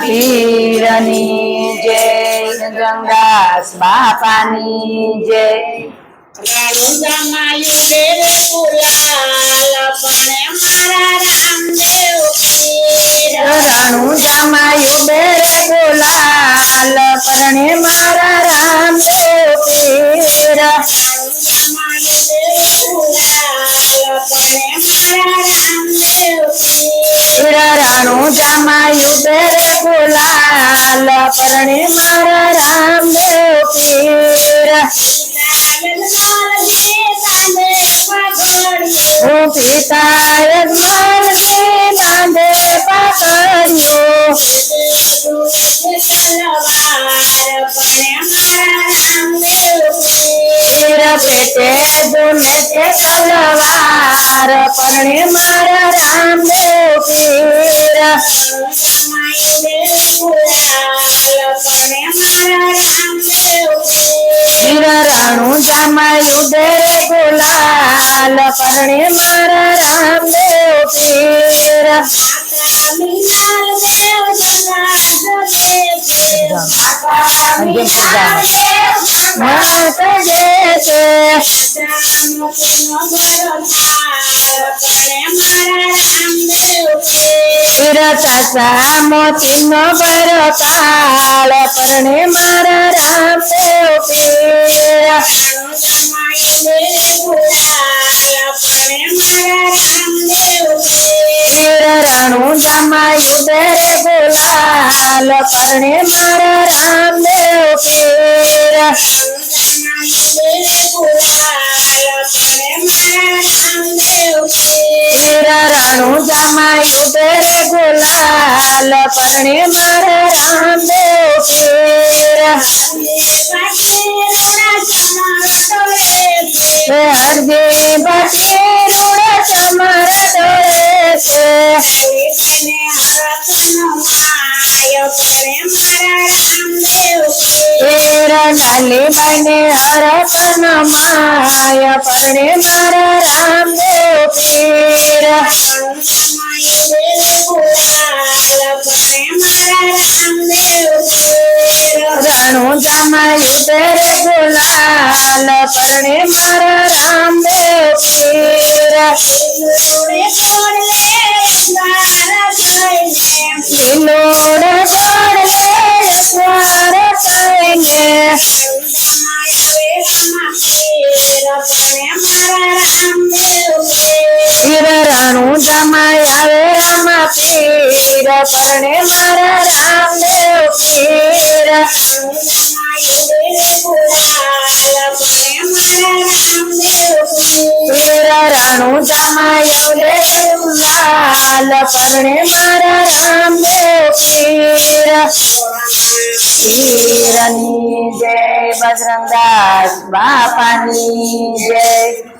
પીરની જય ગંગાસ બાપાની જય રાણુજામાયું બેરે ગુલાલ પણ મારા રામદેવ રાણું જમાયું બેરે બોલાલ પરણે મારા રાણું જમાયું બેરે બોલાલ પરણે મારા રામદેવ પીર ઓ પિતા યજમાન ને નાંદે પાકડ્યો પીર પેટે દુને તે તલવાર પરણે મારા રામદેવ પીર પીર રાણું જમાયું બેરે બોલાલ પરણે મારા રામદેવ પીર માત જે છે પીર ચાચા મોતી નો બરો કાળ પરણે મારા રામદેવ પીર પીર રાણું જમાયું બેરે બોલાલ, પરણે મારા રામ દેવ પીર રાણું જમાયું બોલાલ પરણે મારા રામદેવ પીર હે હરજે બાટી રૂડા તમારા ડોળે છે. બને હરકન માય પરણે મારા રામદેવ પીર रामायू तेरे गुलाल परणे मारा रामदेव तेरा गोड़ जोड़ ले मारा कहने लोड़ गोड़ ले मारा कहने रणु वे रमा पीर परणे मारा रामदेव જમાય લે લાલ પરણે મારા રામદેવ પીર. પીરની જય બજરંગદાસ બાપાની જય.